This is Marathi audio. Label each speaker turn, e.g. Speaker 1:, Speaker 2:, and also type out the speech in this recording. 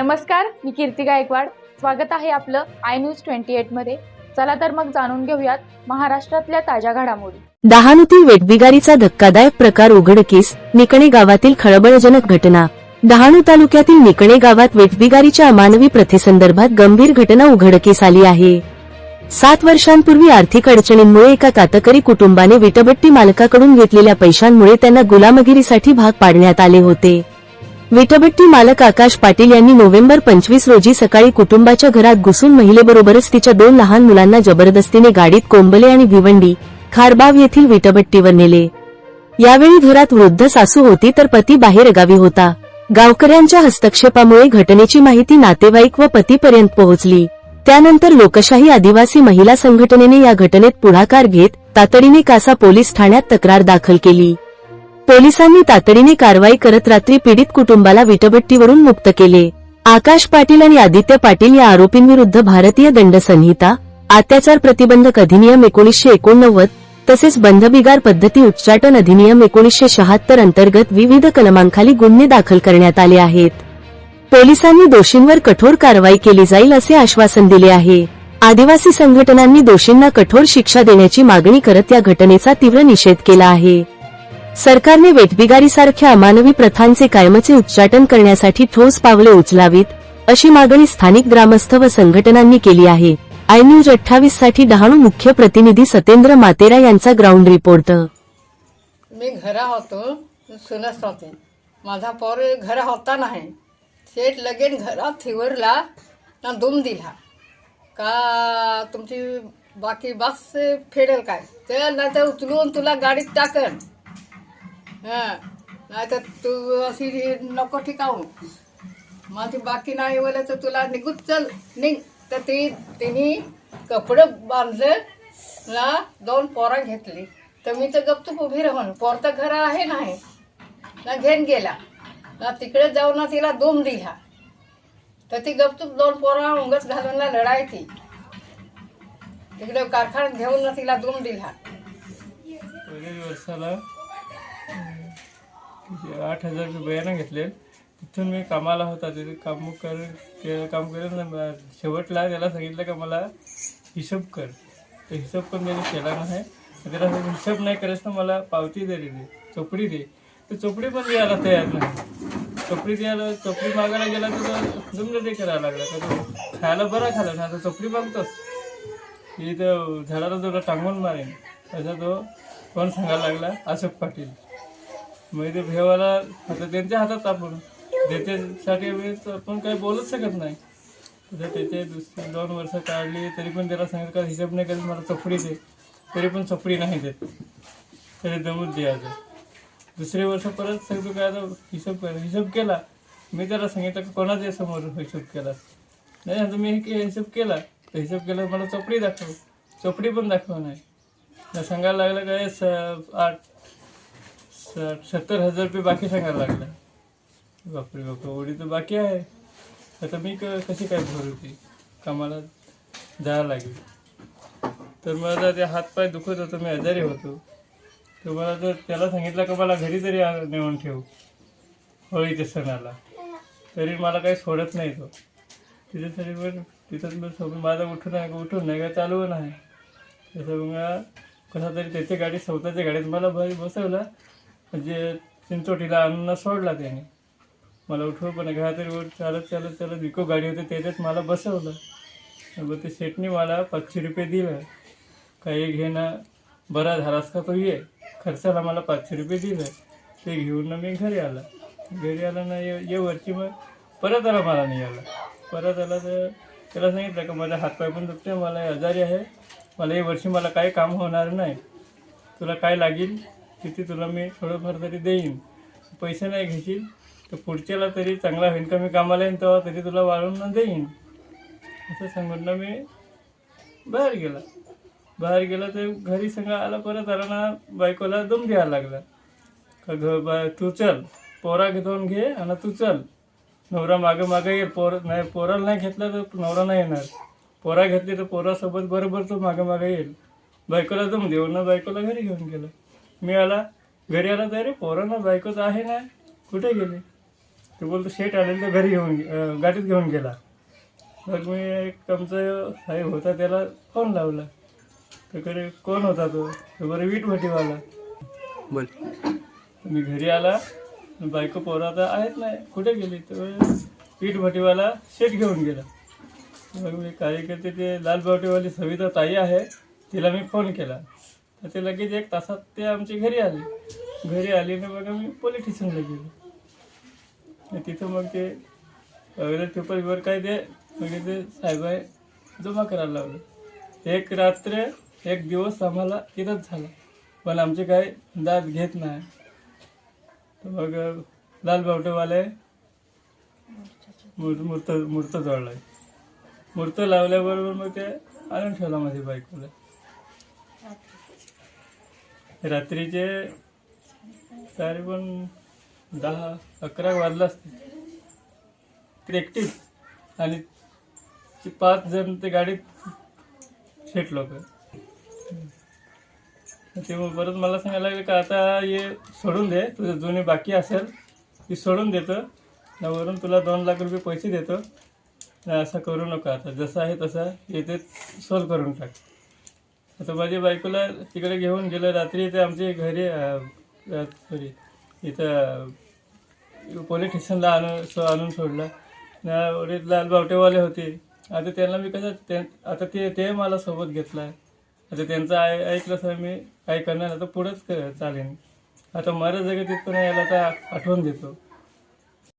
Speaker 1: नमस्कार मी कीर्ती गायकवाड. स्वागत आहे आपलं आय न्यूज ट्वेंटी एटमध्ये. चला तर मग जाणून घेऊयात महाराष्ट्रातल्या ताज्या घडामोडी.
Speaker 2: डहाणूतील वेटबिगारीचा धक्कादायक प्रकार उघडकीस निकणे गावातील खळबळजनक घटना. डहाणू तालुक्यातील निकणे गावात वेटबिगारीच्या अमानवी प्रथेसंदर्भात गंभीर घटना उघडकीस आली आहे. सात वर्षांपूर्वी आर्थिक अडचणींमुळे एका कातकरी कुटुंबाने विटभट्टी मालकाकडून घेतलेल्या पैशांमुळे त्यांना गुलामगिरीसाठी भाग पाडण्यात आले होते. विटभट्टी मालक आकाश पाटील यांनी नोव्हेंबर पंचवीस रोजी सकाळी कुटुंबाच्या घरात घुसून महिलेबरोबरच तिच्या दोन लहान मुलांना जबरदस्तीने गाडीत कोंबले आणि भिवंडी खारबाव येथील विटभट्टीवर नेले. यावेळी घरात वृद्ध सासू होती तर पती बाहेरगावी होता. गावकऱ्यांच्या हस्तक्षेपामुळे घटनेची माहिती नातेवाईक व पतीपर्यंत पोहोचली. त्यानंतर लोकशाही आदिवासी महिला संघटनेने या घटनेत पुढाकार घेत तातडीने कासा पोलीस ठाण्यात तक्रार दाखल केली. पोलिसांनी तातडीने कारवाई करत रात्री पीडित कुटुंबाला विटभट्टीवरून मुक्त केले. आकाश पाटील आणि आदित्य पाटील या आरोपींविरुद्ध भारतीय दंड संहिता अत्याचार प्रतिबंधक अधिनियम एकोणीसशे एकोणनव्वद तसेच बंधबिगार पद्धती उच्चाटन अधिनियम एकोणीसशे शहात्तर अंतर्गत विविध कलमांखाली गुन्हे दाखल करण्यात आले आहेत. पोलिसांनी दोषींवर कठोर कारवाई केली जाईल असे आश्वासन दिले आहे. आदिवासी संघटनांनी दोषींना कठोर शिक्षा देण्याची मागणी करत या घटनेचा तीव्र निषेध केला आहे. सरकारने वेठबिगारीसारख्या अमानवी प्रथांचे कायमचे उच्चाटन करण्यासाठी ठोस पावले उचलावीत अशी मागणी स्थानिक ग्रामस्थ व संघटनांनी केली आहे. आय न्यूज अठ्ठावीससाठी डहाणू मुख्य प्रतिनिधी सतेंद्र मातेरा यांचा ग्राउंड रिपोर्ट.
Speaker 3: मी घरा होतो सुनस होते. माझा पोर घरा होता नाही. थेट लगेच घरात थिवरला ना दुम दिला. का तुमची बाकी बस फेडेल काय? ते नाही तर उचलून तुला गाडीत टाकन. हां. नाही तर तू अशी नको ठिकावू. माझी बाकी नाही बोले तर तुला निघून चल. निघ. तर ती तिने कपडे बांधलं ना दोन पोरं घेतली. तर मी तर गपचूप उभी राहून पोर तर घर आहे नाही. ना घेऊन गेला. ना तिकडे जाऊन ना तिला दोम दिला. तर ती गपचूप दोन पोरं उंगच घालून ना लढायची तिकडे कारखान्यात घेऊन ना तिला दोम दिला.
Speaker 4: आठ हजार रुपये बयानं घेतले. तिथून मी कामाला होता तिथे काम कर के- काम करून शेवटला त्याला सांगितलं का मला हिशोब कर. तर हिशोब पण त्याने केला नाही. तर त्याला सांगितलं, हिशोब नाही करायचं तर मला पावती दे दे चोपडी दे. तर चोपडी पण द्यायला तयार नाही. चोपडी द्यायला चोपडी मागायला गेला तर तो जमलं ते करायला लागला. तर तो खायला बरा खाला ना आता चोपडी मागतोस. इथं झाडाला तुला टांगून मारेन. असा तो कोण सांगायला लागला? अशोक पाटील. मग इथे भेवाला आता त्यांच्या हातात आपण. त्याच्यासाठी मी तर आपण काही बोलूच शकत नाही. तर त्याचे दुसरी दोन वर्ष काढली तरी पण त्याला सांगितलं का हिशोब नाही करत मला चपडी दे. तरी पण चपडी नाही देत. तरी दमूच द्यायचं. दुसरे वर्ष परत सांगतो काय आता हिशोब कर हिशोब केला. मी त्याला सांगितलं की कोणाच्या समोर हिशोब केला? नाही आता मी हे हिशोब केला. तर हिशोब केला मला चपडी दाखव. चपडी पण दाखव नाही. तर सांगायला लागलं काय स आठ सत्तर हजार रुपये बाकी सांगायला लागला. बापरे बापरे ओढी तर बाकी आहे. आता मी क कशी काय भरू ती? कामाला जायला लागेल. तर मला ते हातपाय दुखत होतो मी आजारी होतो. तर मला जर त्याला सांगितलं का मला घरी तरी नेऊन ठेवू होळीच्या सणाला. तरी मला काही सोडत नाही तो. तिच्यासाठी पण तिथं मी सोबत माझा उठून आहे उठून नाही काय चालू नाही. तसं मग कसा तरी त्याच्या गाडी स्वतःच्या गाडीत मला बसवला. म्हणजे चिंचोटीला अन्न सोडला त्याने. मला उठव पण घ्या तरी चालत चालत चालत विको गाडी होती त्याच्यात मला बसवलं. मग ते शेटने मला पाचशे रुपये दिलं. काही घेणं बरा झालास का तो ये. खर्चाला मला पाचशे रुपये दिलं. ते घेऊन ना मी घरी आला. घरी आला ना ये वरची मग परत आला मला नाही आला परत आला तर त्याला सांगितलं का माझा हातपाय पण दुखते मला आजारी आहे. मला या वर्षी मला काही काम होणार नाही. तुला काय लागेल? तिथे तुला मी थोडंफार तरी देईन. पैसे नाही घेशील तर पुढच्याला तरी चांगला होईल का मी कामाला येईन तेव्हा तरी तुला वाढवून ना देईन. असं सांगून ना मी बाहेर गेला. बाहेर गेला तर घरी सगळं आला परत आला ना बायकोला दम घ्यायला लागला. का घ बा तू चल पोरा घेऊन घे आणि तू चल. नवरा मागं मागं येईल पोर नाही पोराला नाही घेतला तर नवरा नाही येणार. पोरा घेतली तर पोरासोबत बरोबर तो मागं मागं येईल. बायकोला दम देऊन ना बायकोला घरी घेऊन गेला. मी आला घरी आला तर अरे पोरांना बायकोच आहे ना. कुठे गेले? ते बोलतो शेट आलेलं तर घरी घेऊन गाडीत घेऊन गेला. मग मी एक आमचा साहेब होता त्याला फोन लावला. त्याकडे कोण होता तो? तो बरं वीट भटीवाला
Speaker 5: बोल.
Speaker 4: मी घरी आला. बायको पोरं आता आहेत नाही कुठे गेली? तर पीठ भटीवाला शेट घेऊन गेला. मग मी कार्यकर्ते ते लालबावटेवाली सविता ताई आहे. तिला मी फोन केला. तर ते लगेच एक तासात ते आमच्या घरी आले. घरी आले ना मग मी पोलीस स्टेशनला गेलो तिथं मग ते वगैरे पेपरवर काय ते मग ते साहेब जमा करायला लावले. एक रात्र एक दिवस आम्हाला तिथंच झाला. पण आमचे काय दात घेत नाही. तर मग लाल बावटेवाले मूर्त मूर्त मूर्त जोडलाय मूर्त लावल्याबरोबर मग ते आणून ठेवला माझ्या बायकोला. रात्रीचे तरी पण दहा अकरा वाजला असते प्रॅक्टिस एकटीच आणि ती पाच जण ते गाडीत शेटलो ते मग परत मला सांगायला लागलं का आता हे सोडून दे तुझं जुने बाकी असेल ती सोडून देतो. ना वरून तुला दोन लाख रुपये पैसे देतो. असं करू नका आता. जसं आहे तसं येते सॉल्व करून टाक. आता माझ्या बायकोला तिकडे घेऊन गेलं रात्री ते आमच्या घरी सॉरी इथं पोलीस स्टेशनला आणून सो आणून सोडलं. ना लाल बावटेवाले होते. आता त्यांना मी कसं ते आता ते ते मला सोबत घेतलं. आहे आता त्यांचं ऐ ऐकलं सर मी काय करणार? आता पुढंच क- चालेन आता मरा जगत इथपर्यंत यायला तर आठवण देतो.